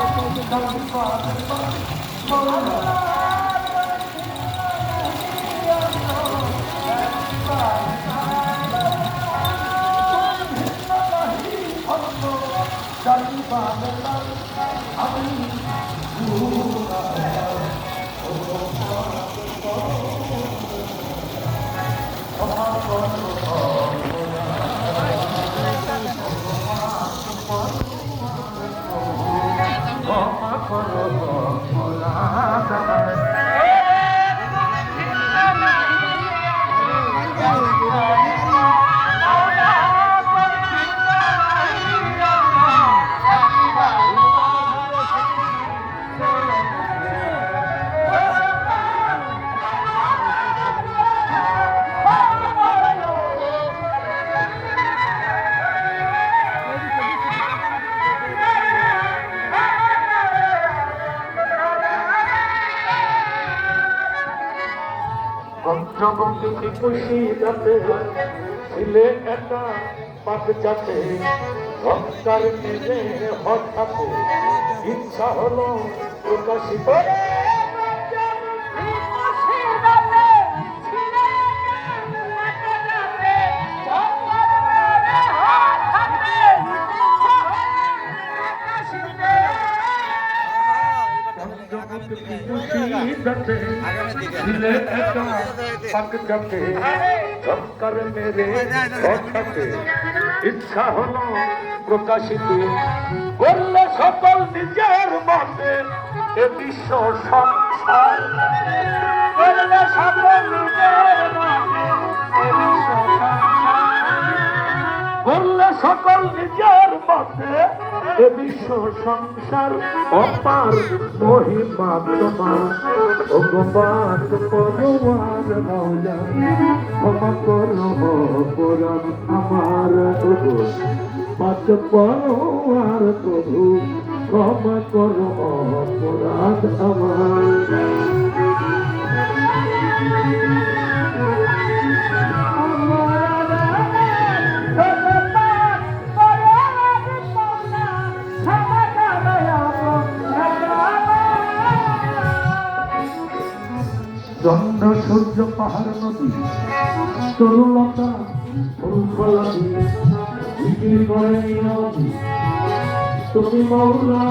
পঞ্চমুখী খুশি যাতে ছিলে একটা পাক যাতে। সংস্কার নিজে হঠাৎ ইচ্ছা হলো প্রকাশিত। ছিলে একটা পাক যাতে সংস্কার মেরে হঠাৎ ইচ্ছা হলো প্রকাশিত। করলে সকল নিজের মতে এ বিশ্ব সংসার। সকল নিজের মতে সকল নিজের মতে এ বিশ্ব সংসার অপার মহিমা তোমার ও ভগবান পরমার মৌলা ক্ষমা করো পুরাণ আমার প্রভু। পাত পরমার প্রভু, ক্ষমা করো অপরাধ আমার। তরুলতা ফুলফলাদি বিক্রি করে নদী তুমি মৌলা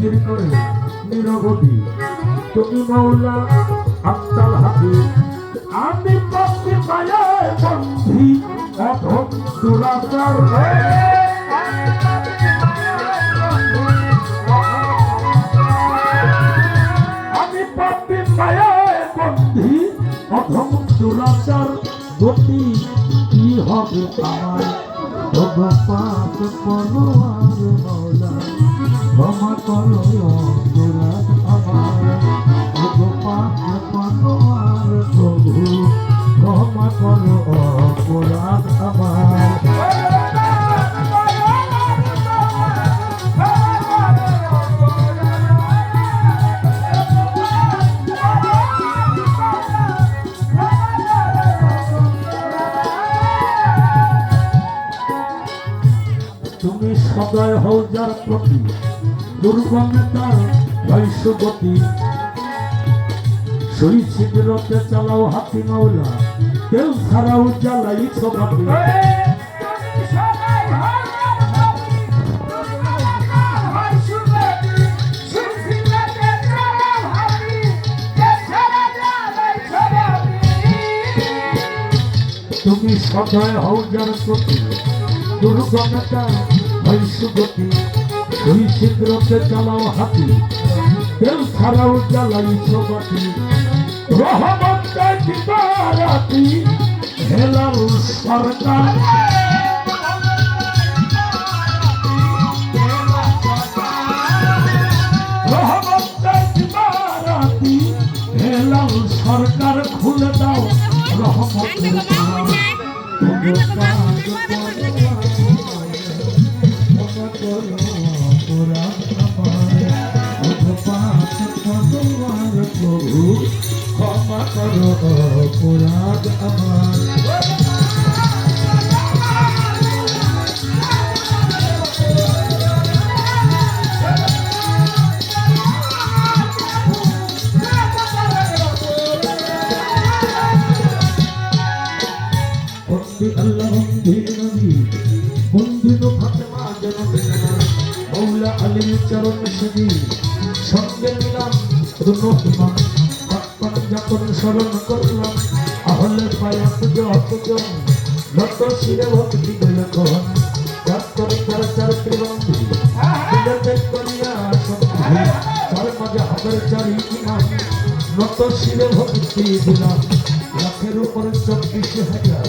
করে নিরবধি তুমি মৌলা আস্তাল হাবি আমি পক্ষে পায়ে বন্ধি অধম দুরাচার আমি পক্ষে পায়ে বন্ধি অধম দুরাচার গতি কি হবে আমার ভগবান পরোয়ার মৌলা ক্ষমা করো অপরাধ আমার ভগবান পরোয়ার প্রভু ক্ষমা করো অপরাধ আমার তুমি সদয় হও যার প্রতি। দুর্গমে তার বৈশ্যগতি সই ছিদ্রতে চালাও হাতি মাওলা। কেউ ছাড়াও জ্বালাই ছবাতি তুমি সদয় হও যার প্রতি। দুর্গমে তার সই ছিদ্রতে চালাও হাতি কেউ ছাড়াও জ্বালাই ছবাতি রহমত দিবারাতি হেলাল সরকার সরকার খুলে দাও রহমত ক্ষমা করো অপরাধ আমার। চরণ সঙ্গে নিলাম যখন স্মরণ করলাম। আহলে পায়া পুজো অপুজন নত শিরে ভক্তি যখন চার করে চার চার ত্রিবন্ধী বিলেতে করিয়া সন্ধি চার মাঝে হাতের চারি চব্বিশ হাজার।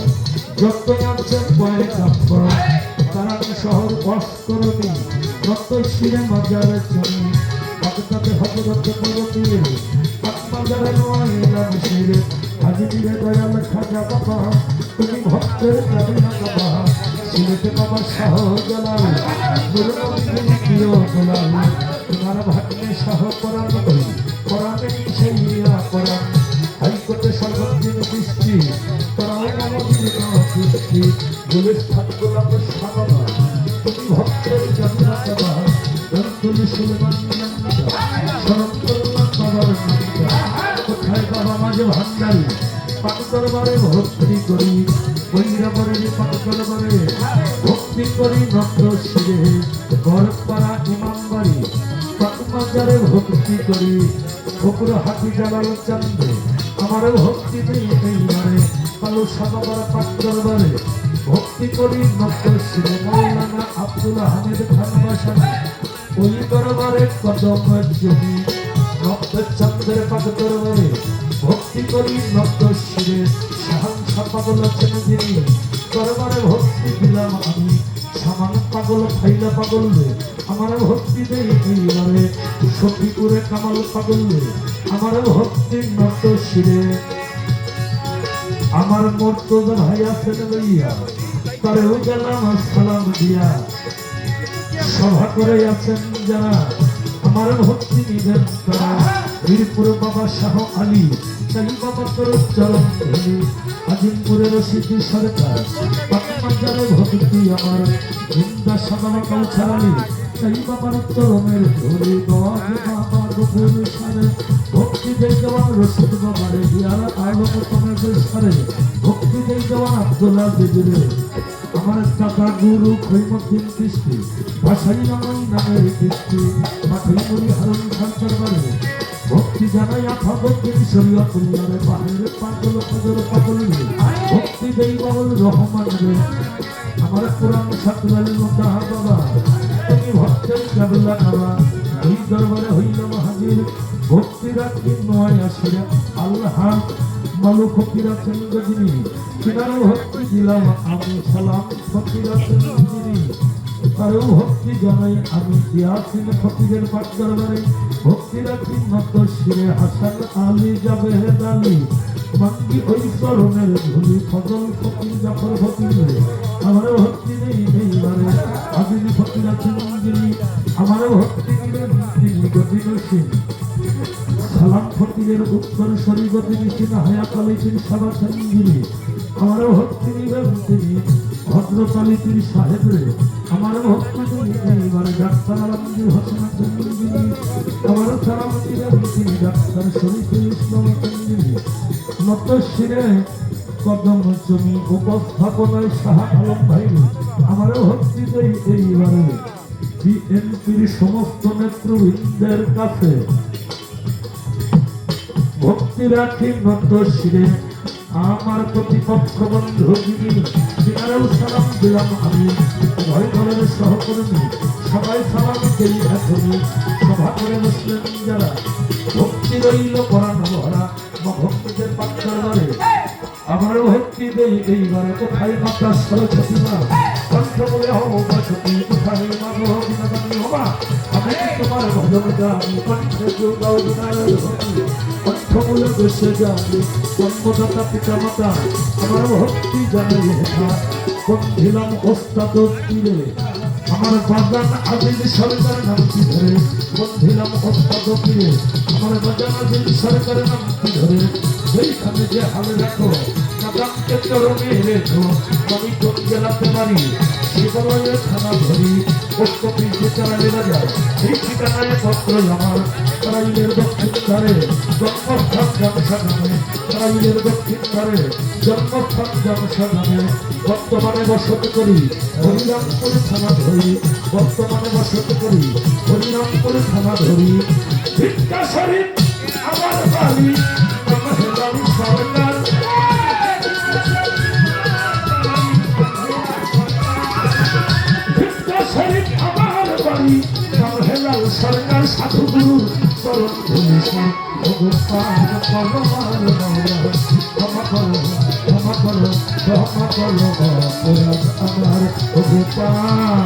তারা শিরে আজি দিলে দয়াল খাজা বাবা তুমি ভক্তের কাবিনা বাবা শিরেতে বাবা শাহ জালাল দুর্গম প্রিয় জালাল তোমার ভাগ্নে শাহ পরাণ করি জানা দেবা রন্তলি সুলেমান ভান্ডারি পাক দরবারে ভক্তি করি, বৈরাবরে পাক দরবারে ভক্তি করি নন্দ শিরে গড়পাড়া ইমাম বাড়ি ভক্তি করি ফকুর হাতি জালাল চান্দে আমার ভক্তি নেই এইবারে কালো সাবাবার পাক দরবারে ভক্তি করি নন্দ শিরে মৌলানা আব্দুল হামিদ খান বাসানি ওই দরবারে কদম জমি নব্বই চন্দ্রের পাক দরবারে ভক্তি করি নব্দ শিরে সাহান পাগল আছেন যিনি দরবারে ভক্তি দিলাম আমি সামান পাগল ফাইলা পাগল আমার ভক্তি দেই এইবারে সফিপুরে কামাল পাগল আমার ভক্তি নব্দ শিরে আমার মর্তজা ভাই আছেন লইয়া তারেও গেলাম সালাম দিয়া সভা করে আছেন যারা আমার ভক্তি তারা বীরপুর বাবা শাহ আলী, তাই বাবা তোর চরণ আজিমপুরের সিদ্ধি সরকার পাকমাজারে ভক্তি আমার। বৃন্দা সাদামা কালছাড়ালি তাই বাবার চরণের ধরি। গজ বাবা গোপুর সারে, ভক্তি দেই দেওয়ান রশিদ বাবারে। দিয়ার আয়োগ কমের সারে, ভক্তি দেই দেওয়ান আব্দুল্লাহ দিদিরে আমার কাকা গুরু খৈমদ্দিন কৃষ্টি ভাষাই নামাই নামের কৃষ্টি মাথাই মরি হারণ সরকার বারে ভক্তি জানাই আফা ভক্তির শরীয় তুল্লারে বাহিরে পাগল পাগল পাগল ভক্তি দেই বাবল রহমান রে আমার পুরাণ সাকুলালি মোটা বাবা তুমি ভক্তের কাবলা খাবা ওই দরবারে হইল হাজির ভক্তি রাখি নয় আসিরে আল্লাহ মালু ফকিরা চন্দ্র যিনি। কিনারে ভক্তি দিলাম আমি সালাম ফকিরা চন্দ্র যিনি। ভক্তি জানাই আমি ইয়াসিন ফকিরের পাঠ দরবারে ভক্তি রাখি নত শিরে হাসান আলী যাবে হেদালি মাঙ্গি ওই চরণের ধুলি, ফজল ফকির, জাফর ফকির। আমার ভক্তি নেই এইবারে আদিন ফকির আছেন যিনি আমার ভক্তি দিলেন তিনি গতিনসীন ফকিরের উত্তর শরীবতী নিশিনা হায়াকালী তিনি সভা সঞ্জীবী আমার ভক্তি নিবেন তিনি ভদ্রকালী তিনি সাহেবরে আমার ভক্তি তিনি এইবারে ডাক্তার আলমগীর হোসেন চন্দ্রগিরি আমার সালাম ডাক্তার শরীফুল ইসলাম চন্দ্রগিরি নত শিরে কদম জমি উপস্থাপনায় শাহ আলম ভাই আমার ভক্তি দেই এইবারে। বিএনপির সমস্ত নেতৃবৃন্দের কাছে ভক্তি রাখি নন্দ শিরে আমার প্রতিপক্ষ বন্ধু যিনি, তিনারেও সালাম দিলাম আমি। ভয় করেন সহকর্মী, সবাই সালাম দেই এখনই। সভা করে বসলেন যারা, ভক্তি রইল পরাণ ভরা ভক্তিদের পাত্রে আমার ভক্তি দেই এইবারে কোথায় মাতা সরস্বতী মা। কণ্ঠ বলে, হও বা সতী কোথায় মা গো হবা আমি তোমার ভজন ভক্তি অর্থমূল্য দেশে জানি জন্মদাতা পিতা মাতা আমার ভক্তি হেথা বন্ধিলাম ওস্তাদ তীরে। আমার বাগান আজিজ সরকার নামটি ধরে বন্ধিলাম ওস্তাদ তীরে। আমার বাগান আজিজ সরকারের নামটি ধরে সেইখানে যে হালে রাখো নাগামকে চরণে রেখো, আমি কোন জেলাতে পারি, শিবালয়ে থানা ধরি। পোস্ট অফিস বিচারালে রাজা এই ঠিকানায় পত্র আমার তারাইলের দক্ষিণ ধারে জন্মস্থান জনসা নামে তারাইলের দক্ষিণ ধারে জন্মস্থান জনসা নামে বর্তমানে বসত করি, হরিরামপুর থানা ধরি, বর্তমানে বসত করি, হরিরামপুর থানা ধরি। ভিক্ষা শরীর আমার বাড়ি, আমার হেলাম সরকার। নাম হেলাল সরকার সাধু গুরু চরণ ধুলিছে ভগবান ভগবান ক্ষমা করো ক্ষমা করো ক্ষমা করো আমার ভগবান